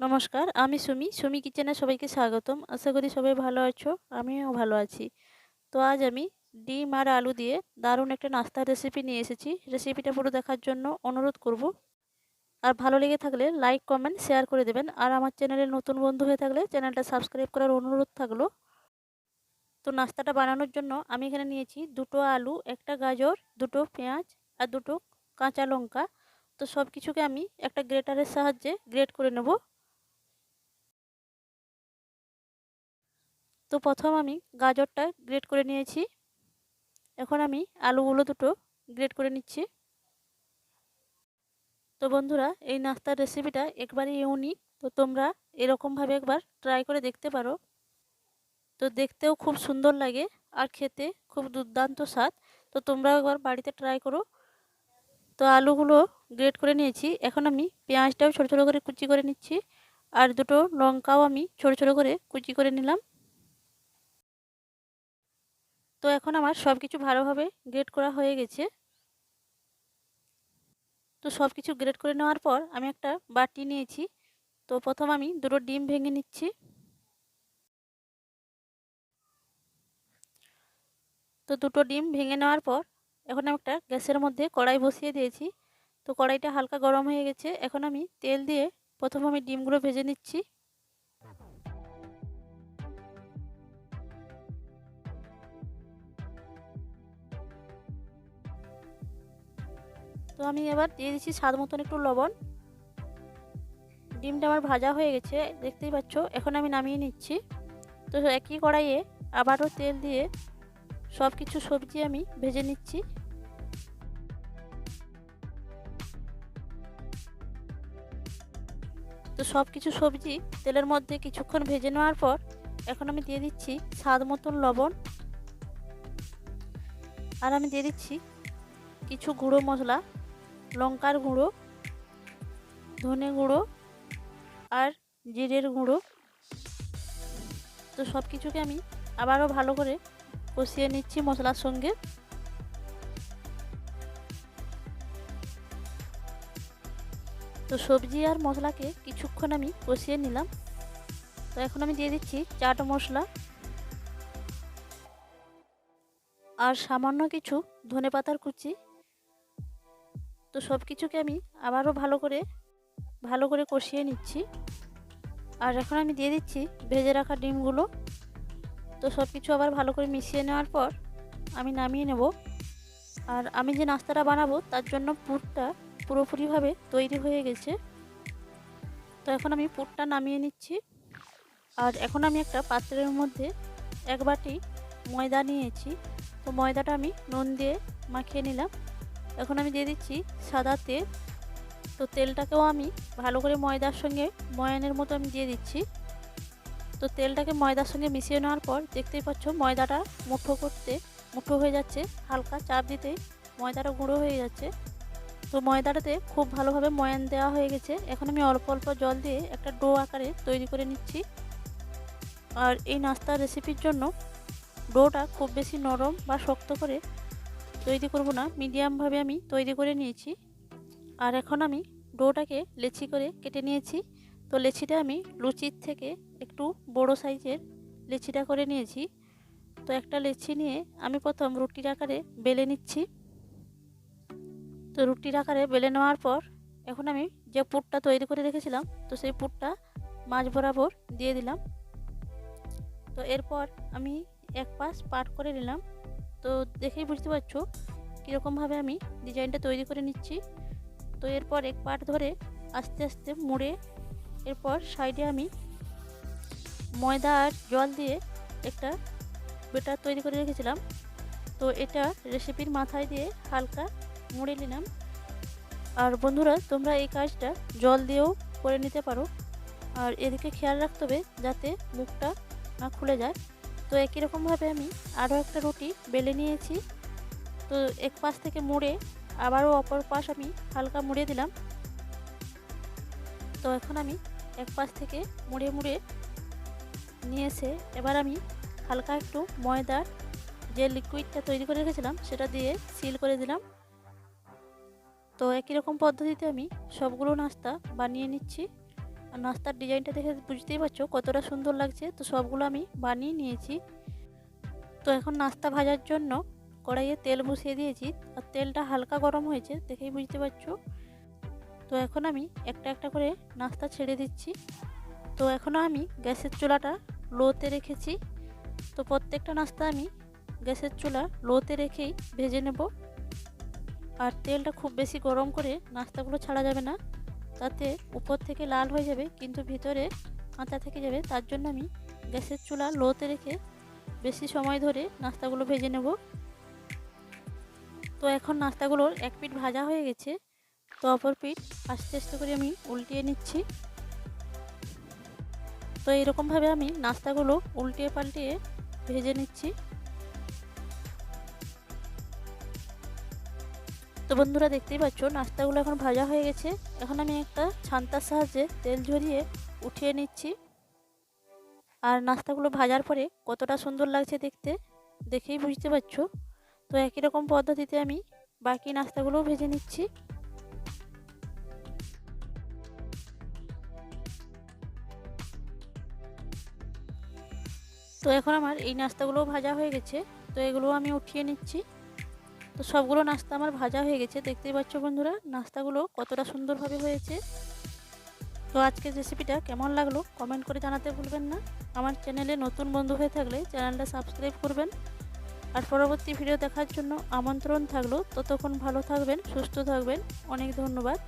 নমস্কার, আমি সুমি সুমি কিচেনে সবাইকে স্বাগতম। আশা করি সবাই ভালো আছো, আমিও ভালো আছি। তো আজ আমি ডিম আর আলু দিয়ে দারুণ একটা নাস্তার রেসিপি নিয়ে এসেছি। রেসিপিটা পুরো দেখার জন্য অনুরোধ করব। আর ভালো লেগে থাকলে লাইক কমেন্ট শেয়ার করে দেবেন। আর আমার চ্যানেলের নতুন বন্ধু হয়ে থাকলে চ্যানেলটা সাবস্ক্রাইব করার অনুরোধ থাকল। তো নাস্তাটা বানানোর জন্য আমি এখানে নিয়েছি দুটো আলু, একটা গাজর, দুটো পেঁয়াজ আর দুটো কাঁচা লঙ্কা। তো সব কিছুকে আমি একটা গ্রেটারের সাহায্যে গ্রেট করে নেব। তো প্রথম আমি গাজরটা গ্রেট করে নিয়েছি। এখন আমি আলুগুলো দুটো গ্রেট করে নিচ্ছি। তো বন্ধুরা, এই নাস্তার রেসিপিটা একবারই ইউনিক তো তোমরা এরকমভাবে একবার ট্রাই করে দেখতে পারো। তো দেখতেও খুব সুন্দর লাগে আর খেতে খুব দুর্দান্ত স্বাদ। তো তোমরাও একবার বাড়িতে ট্রাই করো। তো আলুগুলো গ্রেট করে নিয়েছি। এখন আমি পেঁয়াজটাও ছোটো ছোটো করে কুচি করে নিচ্ছি। আর দুটো লঙ্কাও আমি ছোটো ছোটো করে কুচি করে নিলাম। তো এখন আমার সব কিছু ভালোভাবে গ্রেড করা হয়ে গেছে। তো সব কিছু গ্রেড করে নেওয়ার পর আমি একটা বাটি নিয়েছি। তো প্রথম আমি দুটো ডিম ভেঙে নিচ্ছি। তো দুটো ডিম ভেঙে নেওয়ার পর এখন আমি একটা গ্যাসের মধ্যে কড়াই বসিয়ে দিয়েছি। তো কড়াইটা হালকা গরম হয়ে গেছে। এখন আমি তেল দিয়ে প্রথম আমি ডিমগুলো ভেজে নিচ্ছি। তো আমি এবার দিয়ে দিচ্ছি স্বাদ মতন একটু লবণ। ডিমটা আমার ভাজা হয়ে গেছে, দেখতেই পাচ্ছ? এখন আমি নামিয়ে নিচ্ছি। তো একই কড়াইয়ে আবারও তেল দিয়ে সব কিছু সবজি আমি ভেজে নিচ্ছি। তো সব কিছু সবজি তেলের মধ্যে কিছুক্ষণ ভেজে নেওয়ার পর এখন আমি দিয়ে দিচ্ছি স্বাদ মতন লবণ। আর আমি দিয়ে দিচ্ছি কিছু গুঁড়ো মশলা। লঙ্কার গুঁড়ো, ধনে গুঁড়ো আর জিরের গুঁড়ো। তো সব কিছুকে আমি আবারও ভালো করে কষিয়ে নিচ্ছি মশলার সঙ্গে। তো সবজি আর মশলাকে কিছুক্ষণ আমি কষিয়ে নিলাম। তো এখন আমি দিয়ে দিচ্ছি চাট মশলা আর সামান্য কিছু ধনে পাতার কুচি। তো সব কিছুকে আমি আবারও ভালো করে ভালো করে কষিয়ে নিচ্ছি। আর এখন আমি দিয়ে দিচ্ছি ভেজে রাখা ডিমগুলো। তো সব কিছু আবার ভালো করে মিশিয়ে নেওয়ার পর আমি নামিয়ে নেব। আর আমি যে নাস্তাটা বানাবো তার জন্য পুরটা পুরোপুরিভাবে তৈরি হয়ে গেছে। তো এখন আমি পুরটা নামিয়ে নিচ্ছি। আর এখন আমি একটা পাত্রের মধ্যে এক বাটি ময়দা নিয়েছি। তো ময়দাটা আমি নুন দিয়ে মাখিয়ে নিলাম। এখন আমি দিয়ে দিচ্ছি সাদা তেল। তো তেলটাকেও আমি ভালো করে ময়দার সঙ্গে, ময়ানের মতো আমি দিয়ে দিচ্ছি। তো তেলটাকে ময়দার সঙ্গে মিশিয়ে নেওয়ার পর দেখতেই পাচ্ছ ময়দাটা মুঠো করতে মুঠো হয়ে যাচ্ছে। হালকা চাপ দিতেই ময়দাটা গুঁড়ো হয়ে যাচ্ছে। তো ময়দাটাতে খুব ভালোভাবে ময়ান দেওয়া হয়ে গেছে। এখন আমি অল্প অল্প জল দিয়ে একটা ডো আকারে তৈরি করে নিচ্ছি। আর এই নাস্তার রেসিপির জন্য ডোটা খুব বেশি নরম বা শক্ত করে তৈরি করব না, মিডিয়ামভাবে আমি তৈরি করে নিয়েছি। আর এখন আমি ডোটাকে লেচি করে কেটে নিয়েছি। তো লেচিটা আমি লুচির থেকে একটু বড় সাইজের লেচিটা করে নিয়েছি। তো একটা লেচি নিয়ে আমি প্রথম রুটির আকারে বেলে নিচ্ছি। তো রুটির আকারে বেলে নেওয়ার পর এখন আমি যে পুরটা তৈরি করে রেখেছিলাম, তো সেই পুরটা মাছ বরাবর দিয়ে দিলাম। তো এরপর আমি এক পাশ পাট করে নিলাম। তো দেখেই বুঝতে পারছ কীরকমভাবে আমি ডিজাইনটা তৈরি করে নিচ্ছি। তো এরপর এক পাট ধরে আস্তে আস্তে মুড়ে এরপর সাইডে আমি ময়দা আর জল দিয়ে একটা বেটার তৈরি করে রেখেছিলাম। তো এটা রেসিপির মাথায় দিয়ে হালকা মুড়ে নিলাম। আর বন্ধুরা, তোমরা এই কাজটা জল দিয়েও করে নিতে পারো। আর এদিকে খেয়াল রাখতে হবে যাতে মুখটা না খুলে যায়। তো একই রকমভাবে আমি আরও একটা রুটি বেলে নিয়েছি। তো এক পাশ থেকে মুড়ে আবারও অপর পাশ আমি হালকা মুড়ে দিলাম। তো এখন আমি এক পাশ থেকে মুড়ে মুড়ে নিয়ে এসে এবার আমি হালকা একটু ময়দার যে লিকুইডটা তৈরি করে রেখেছিলাম সেটা দিয়ে সিল করে দিলাম। তো একই রকম পদ্ধতিতে আমি সবগুলো নাস্তা বানিয়ে নিচ্ছি। আর নাস্তার ডিজাইনটা দেখে বুঝতেই পারছ কতটা সুন্দর লাগছে। তো সবগুলো আমি বানিয়ে নিয়েছি। তো এখন নাস্তা ভাজার জন্য কড়াইয়ে তেল বসিয়ে দিয়েছি আর তেলটা হালকা গরম হয়েছে দেখেই বুঝতে পারছ। তো এখন আমি একটা একটা করে নাস্তা ছেড়ে দিচ্ছি। তো এখনও আমি গ্যাসের চুলাটা লোতে রেখেছি। তো প্রত্যেকটা নাস্তা আমি গ্যাসের চুলা লোতে রেখেই ভেজে নেব। আর তেলটা খুব বেশি গরম করে নাস্তাগুলো ছাড়া যাবে না। তাতে উপর থেকে লাল হয়ে যাবে, কিন্তু ভিতরে কাঁচা থেকে যাবে। তার জন্য আমি গ্যাসের চুলা লোতে রেখে বেশি সময় ধরে নাস্তাগুলো ভেজে নেব। তো এখন নাস্তাগুলোর এক পিঠ ভাজা হয়ে গেছে। তো অপর পিঠ আস্তে আস্তে করে আমি উল্টিয়ে নিচ্ছি। তো এরকমভাবে আমি নাস্তাগুলো উল্টিয়ে পাল্টিয়ে ভেজে নিচ্ছি। তো বন্ধুরা দেখতেই পাচ্ছ, নাস্তাগুলো এখন ভাজা হয়ে গেছে। এখন আমি একটা ছান্তার সাহায্যে তেল ঝরিয়ে উঠিয়ে নিচ্ছি। আর নাস্তাগুলো ভাজার পরে কতটা সুন্দর লাগছে দেখতে, দেখেই বুঝতে পারছ। তো একই রকম পদ্ধতিতে আমি বাকি নাস্তাগুলোও ভেজে নিচ্ছি। তো এখন আমার এই নাস্তাগুলোও ভাজা হয়ে গেছে। তো এগুলো আমি উঠিয়ে নিচ্ছি। তো সবগুলো নাস্তা আমার ভাজা হয়ে গেছে। দেখতেই পাচ্ছ বন্ধুরা, নাস্তাগুলো কতটা সুন্দরভাবে হয়েছে। তো আজকের রেসিপিটা কেমন লাগল কমেন্ট করে জানাতে ভুলবেন না। আমার চ্যানেলে নতুন বন্ধু হয়ে থাকলে চ্যানেলটা সাবস্ক্রাইব করবেন। আর পরবর্তী ভিডিও দেখার জন্য আমন্ত্রণ থাকল। ততক্ষণ ভালো থাকবেন, সুস্থ থাকবেন। অনেক ধন্যবাদ।